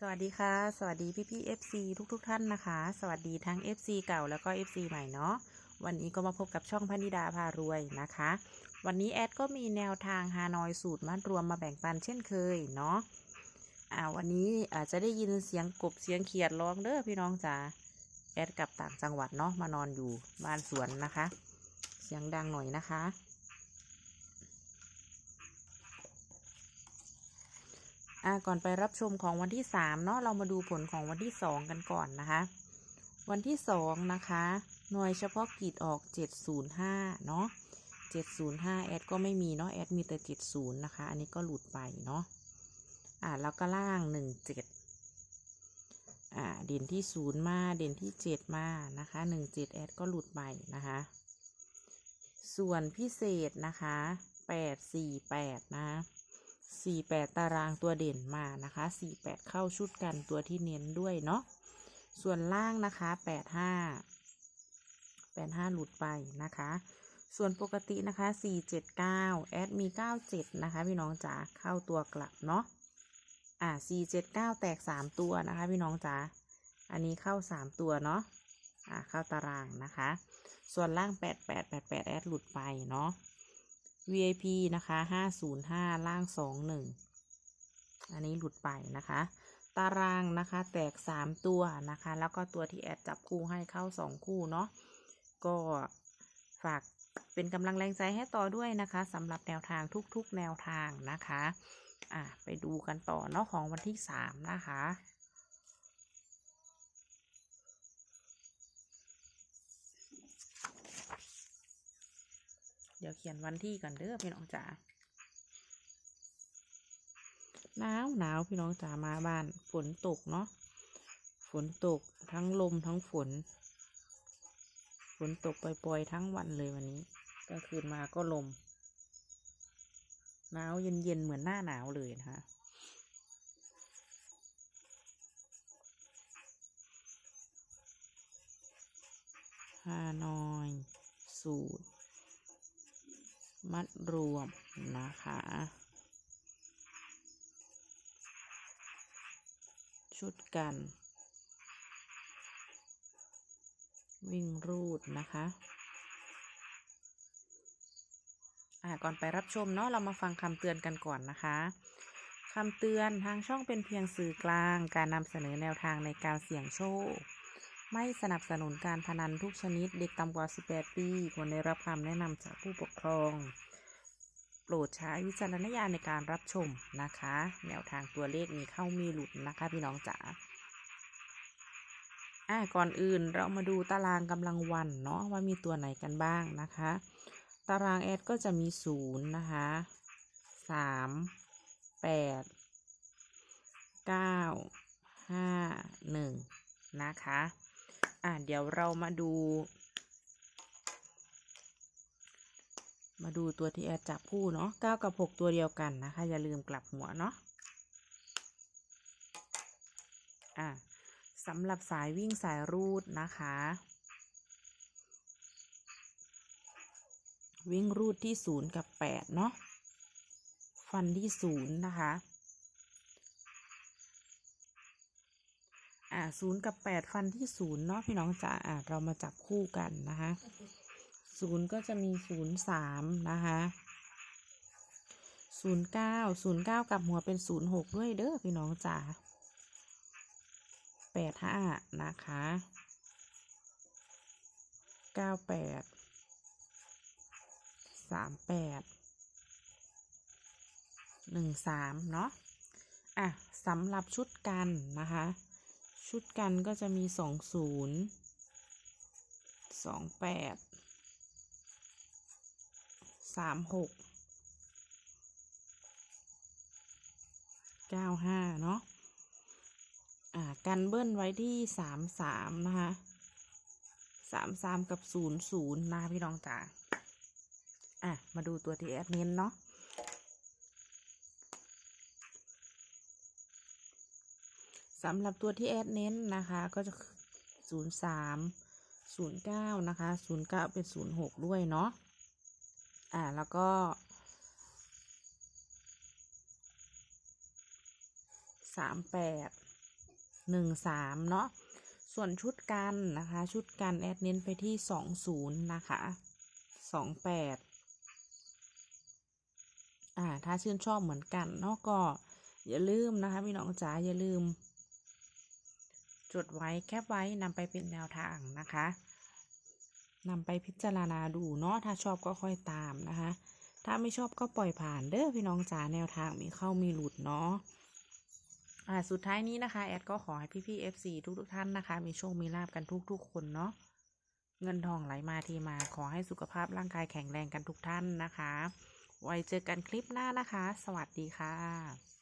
สวัสดีค่ะ สวัสดีพี่พี่ FC ทุกทุกท่านนะคะ สวัสดีทั้ง FC เก่าแล้วก็ FC ใหม่เนาะวันนี้ก็มาพบกับช่องพนิดาพารวยนะคะ วันนี้แอดก็มีแนวทางฮานอยสูตรมัดรวมมาแบ่งปันเช่นเคยเนาะอ่าวันนี้อาจจะได้ยินเสียงกบเสียงเขียดร้องเด้อพี่น้องจ๋าแอดกลับต่างจังหวัดเนาะมานอนอยู่บ้านสวนนะคะ เสียงดังหน่อยนะคะ อ่าก่อนไปรับชมของวันที่สามเนาะเรามาดูผลของวันที่สองกันก่อนนะคะ วันที่สองนะคะ หน่วยเฉพาะกิจออกเจ็ดศูนย์ห้าเนาะเจ็ดศูนย์ห้าแอดก็ไม่มีเนาะแอดมีแต่เจ็ดศูนย์นะคะ อันนี้ก็หลุดไปเนาะอ่าแล้วก็ล่างหนึ่งเจ็ดอ่าเด่นที่ศูนย์มาเด่นที่เจ็ดมานะคะหนึ่งเจ็ดแอดก็หลุดไปนะคะ ส่วนพิเศษนะคะแปดสี่แปดนะ สี่แปดตารางตัวเด่นมานะคะสี่แปดเข้าชุดกันตัวที่เน้นด้วยเนาะส่วนล่างนะคะแปดห้าแปดห้าหลุดไปนะคะ ส่วนปกตินะคะสี่เจ็ดเก้าแอดมีเก้าเจ็ดนะคะ พี่น้องจ๋าเข้าตัวกลับเนาะอ่าสี่เจ็ดเก้าแตกสามตัวนะคะ พี่น้องจ๋าอันนี้เข้าสามตัวเนาะอ่าเข้าตารางนะคะ ส่วนล่างแปดแปดแปดแปดแอดหลุดไปเนาะ VIP นะคะห้าศูนย์ห้าล่างสองหนึ่งอันนี้หลุดไปนะคะ ตารางนะคะแตกสามตัวนะคะ แล้วก็ตัวที่แอดจับคู่ให้เข้าสองคู่เนาะก็ฝากเป็นกำลังแรงใจให้ต่อด้วยนะคะสำหรับแนวทางทุกๆแนวทางนะคะ อะไปดูกันต่อเนาะของวันที่สามนะคะ ดี๋ยวเขียนวันที่ก่อนเด้อพี่น้องจ๋าหนาวหนาวพี่น้องจ๋ามาบ้าน ฝนตกเนาะฝนตกทั้งลมทั้งฝน ฝนตกปล่อยๆทั้งวันเลยวันนี้กลางคืนมาก็ลมหนาวเย็นๆเหมือนหน้าหนาวเลยนะคะฮานอย สูตร มัดรวมนะคะ ชุดกัน วิ่งรูดนะคะอ่าก่อนไปรับชมเนาะเรามาฟังคำเตือนกันก่อนนะคะคำเตือนทางช่องเป็นเพียงสื่อกลาง การนำเสนอแนวทางในการเสี่ยงโชค ไม่สนับสนุนการพนันทุกชนิด เด็กต่ำกว่า 18 ปีควรได้รับคำแนะนำจากผู้ปกครอง โปรดใช้วิจารณญาณในการรับชมนะคะ แนวทางตัวเลขมีเข้ามีหลุดนะคะพี่น้องจ๋าอะก่อนอื่นเรามาดูตารางกำลังวันเนาะว่ามีตัวไหนกันบ้างนะคะ ตารางแอดก็จะมีศูนย์นะคะสามแปดเก้าห้าหนึ่งนะคะ อะเดี๋ยวเรามาดู มาดูตัวที่แอดจับคู่เนาะเก้ากับหกตัวเดียวกันนะคะ อย่าลืมกลับหัวเนาะอะสำหรับสายวิ่งสายรูดนะคะ วิ่งรูดที่ศูนย์กับแปดเนาะฟันที่ศูนย์นะคะ อ่า ศูนย์กับแปดฟันที่ศูนย์เนาะพี่น้องจ๋าอ่าเรามาจับคู่กันนะคะศูนย์ก็จะมีศูนย์สามนะคะศูนย์เก้าศูนย์เก้ากับหัวเป็นศูนย์หกด้วยเด้อพี่น้องจ๋าแปดห้านะคะเก้าแปดสามแปดหนึ่งสามเนาะอะสำหรับชุดกันนะคะ ชุดกันก็จะมีสองศูนย์สองแปดสามหกเก้าห้าเนาะอ่ากันเบิ้ลไว้ที่สามสามนะคะสามสามกับศูนย์ศูนย์นะพี่น้องจ๋าอะ มาดูตัวที่แอดเน้นเนาะ สำหรับตัวที่แอดเน้นนะคะก็จะศูนย์สามศูนย์เก้านะคะศูนย์เก้าเป็นศูนย์หกด้วยเนาะอ่าแล้วก็สามแปดหนึ่งสามเนาะส่วนชุดกันนะคะ ชุดกันแอดเน้นไปที่สองศูนย์นะคะสองแปดอ่าถ้าชื่นชอบเหมือนกันเนาะก็อย่าลืมนะคะพี่น้องจ๋าอย่าลืม จดไว้แคปไว้นำไปเป็นแนวทางนะคะนำไปพิจารณาดูเนาะถ้าชอบก็ค่อยตามนะคะ ถ้าไม่ชอบก็ปล่อยผ่านเด้อพี่น้องจ๋าแนวทางมีเข้ามีหลุดเนาะอ่าสุดท้ายนี้นะคะ แอดก็ขอให้พี่ๆ FC ทุกทุกท่านนะคะ มีโชคมีลาบกันทุกๆคนเนาะเงินทองไหลมาทีมาขอให้สุขภาพร่างกายแข็งแรงกันทุกท่านนะคะ ไว้เจอกันคลิปหน้านะคะ สวัสดีค่ะ